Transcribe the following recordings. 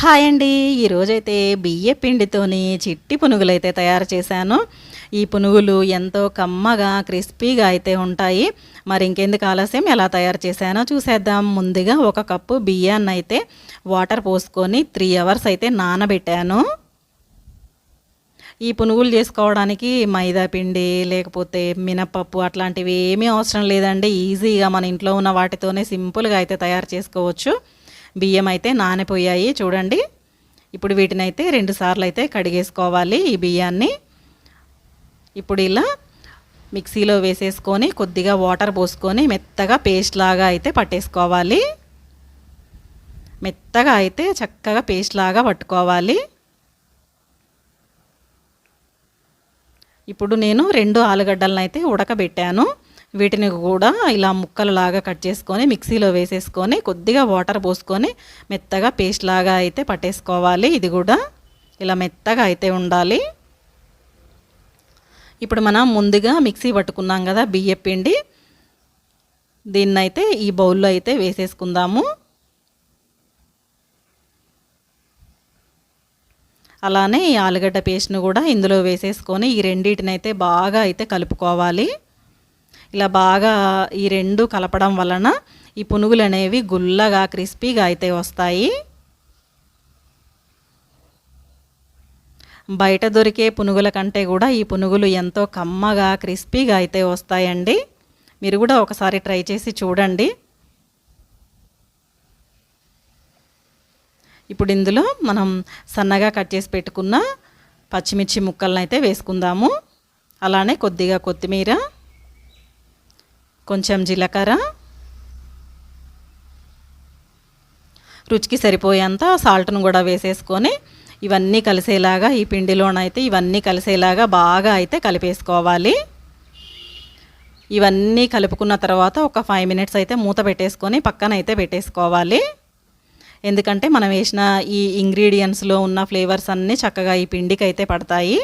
Hi అండి. ఈరోజైతే బియ్య పిండితోని చిట్టి పునుగులు అయితే తయారు చేశాను. ఈ పునుగులు ఎంతో కమ్మగా క్రిస్పీగా అయితే ఉంటాయి. మరి ఇంకెందుకు ఆలస్యం? ఎలా తయారు చేశానో చూసేద్దాం. ముందుగా ఒక కప్పు బియ్యాన్ని అయితే వాటర్ పోసుకొని త్రీ అవర్స్ అయితే నానబెట్టాను. ఈ పునుగులు చేసుకోవడానికి మైదా పిండి లేకపోతే మినపప్పు అట్లాంటివి ఏమీ అవసరం లేదండి. ఈజీగా మన ఇంట్లో ఉన్న వాటితోనే సింపుల్గా అయితే తయారు చేసుకోవచ్చు. బియ్యం అయితే నానిపోయాయి. చూడండి. ఇప్పుడు వీటిని అయితే రెండు సార్లు అయితే కడిగేసుకోవాలి ఈ బియ్యాన్ని. ఇప్పుడు ఇలా మిక్సీలో వేసేసుకొని కొద్దిగా వాటర్ పోసుకొని మెత్తగా పేస్ట్ లాగా అయితే పట్టేసుకోవాలి. మెత్తగా అయితే చక్కగా పేస్ట్ లాగా పట్టుకోవాలి. ఇప్పుడు నేను రెండు ఆలుగడ్డలను అయితే ఉడకబెట్టాను. వీటిని కూడా ఇలా ముక్కలలాగా కట్ చేసుకొని మిక్సీలో వేసేసుకొని కొద్దిగా వాటర్ పోసుకొని మెత్తగా పేస్ట్ లాగా అయితే పట్టేసుకోవాలి. ఇది కూడా ఇలా మెత్తగా అయితే ఉండాలి. ఇప్పుడు మనం ముందుగా మిక్సీ పట్టుకున్నాం కదా బియ్యం పిండి. దీన్నైతే ఈ బౌల్లో అయితే వేసేసుకుందాము. అలానే ఈ ఆలుగడ్డ పేస్ట్ను కూడా ఇందులో వేసేసుకొని ఈ రెండింటినైతే అయితే బాగా అయితే కలుపుకోవాలి. ఇలా బాగా ఈ రెండు కలపడం వలన ఈ పునుగులు అనేవి గుల్లగా క్రిస్పీగా అయితే వస్తాయి. బయట దొరికే పునుగుల కంటే కూడా ఈ పునుగులు ఎంతో కమ్మగా క్రిస్పీగా అయితే వస్తాయండి. మీరు కూడా ఒకసారి ట్రై చేసి చూడండి. ఇప్పుడు ఇందులో మనం సన్నగా కట్ చేసి పెట్టుకున్న పచ్చిమిర్చి ముక్కలను అయితే వేసుకుందాము. అలానే కొద్దిగా కొత్తిమీర కొంచెం జీలకర్ర. రుచికి సరిపోయేంత సాల్ట్ను కూడా వేసేసుకొని ఇవన్నీ కలిసేలాగా ఈ పిండిలోనైతే ఇవన్నీ కలిసేలాగా బాగా అయితే కలిపేసుకోవాలి. ఇవన్నీ కలుపుకున్న తర్వాత ఒక ఫైవ్ మినిట్స్ అయితే మూత పెట్టేసుకొని పక్కన అయితే పెట్టేసుకోవాలి. ఎందుకంటే మనం వేసిన ఈ ఇంగ్రీడియంట్స్లో ఉన్న ఫ్లేవర్స్ అన్నీ చక్కగా ఈ పిండికి అయితే పడతాయి.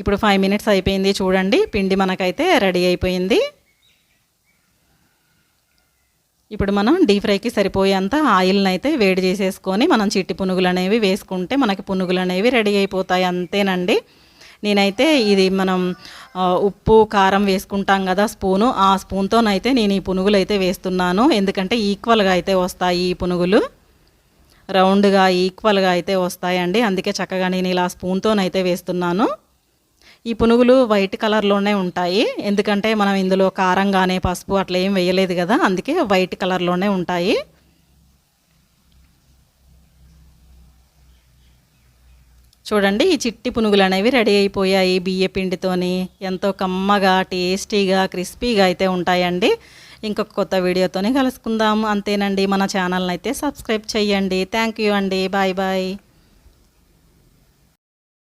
ఇప్పుడు ఫైవ్ మినిట్స్ అయిపోయింది చూడండి. పిండి మనకైతే రెడీ అయిపోయింది. ఇప్పుడు మనం డీప్ ఫ్రైకి సరిపోయేంత ఆయిల్ని అయితే వేడి చేసేసుకొని మనం చిట్టి పునుగులు అనేవి వేసుకుంటే మనకి పునుగులు అనేవి రెడీ అయిపోతాయి అంతేనండి. నేనైతే ఇది మనం ఉప్పు కారం వేసుకుంటాం కదా స్పూను. ఆ స్పూన్తోనైతే నేను ఈ పునుగులు అయితే వేస్తున్నాను. ఎందుకంటే ఈక్వల్గా అయితే వస్తాయి ఈ పునుగులు. రౌండ్గా ఈక్వల్గా అయితే వస్తాయండి. అందుకే చక్కగా నేను ఇలా స్పూన్తోనైతే వేస్తున్నాను. ఈ పునుగులు వైట్ కలర్లోనే ఉంటాయి. ఎందుకంటే మనం ఇందులో కారం కానీ పసుపు అట్లా ఏం వేయలేదు కదా అందుకే వైట్ కలర్లోనే ఉంటాయి. చూడండి ఈ చిట్టి పునుగులు అనేవి రెడీ అయిపోయాయి. బియ్య పిండితోని ఎంతో కమ్మగా టేస్టీగా క్రిస్పీగా అయితే ఉంటాయండి. ఇంకొక కొత్త వీడియోతోనే కలుసుకుందాం. అంతేనండి మన ఛానల్ని అయితే సబ్స్క్రైబ్ చేయండి థ్యాంక్ యూ అండి. Bye bye.